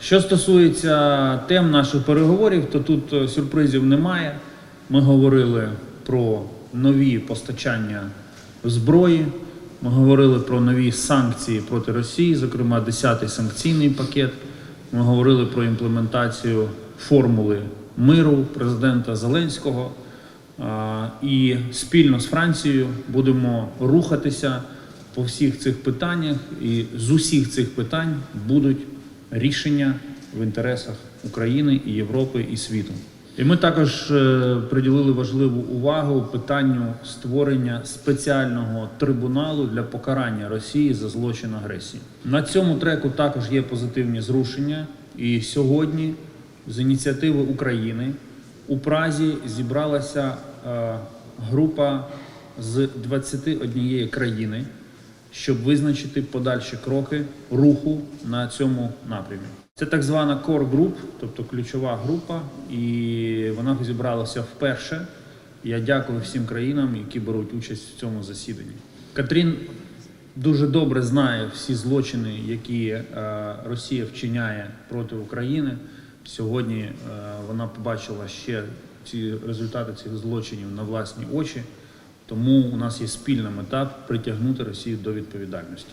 Що стосується тем наших переговорів, то тут е, сюрпризів немає. Ми говорили про нові постачання зброї. Ми говорили про нові санкції проти Росії, зокрема 10-й санкційний пакет. Ми говорили про імплементацію формули миру президента Зеленського. І спільно з Францією будемо рухатися по всіх цих питаннях, і з усіх цих питань будуть рішення в інтересах України і Європи і світу. І ми також е, приділили важливу увагу питанню створення спеціального трибуналу для покарання Росії за злочин агресії. На цьому треку також є позитивні зрушення. І сьогодні, з ініціативи України, у Празі зібралася е, група з 21 країни, щоб визначити подальші кроки руху на цьому напрямі. Це так звана Core Group, тобто ключова група, і вона зібралася вперше. Я дякую всім країнам, які беруть участь в цьому засіданні. Катрін дуже добре знає всі злочини, які е, Росія вчиняє проти України. Сьогодні е, вона побачила ще ці результати цих злочинів на власні очі. Тому у нас є спільна мета притягнути Росію до відповідальності.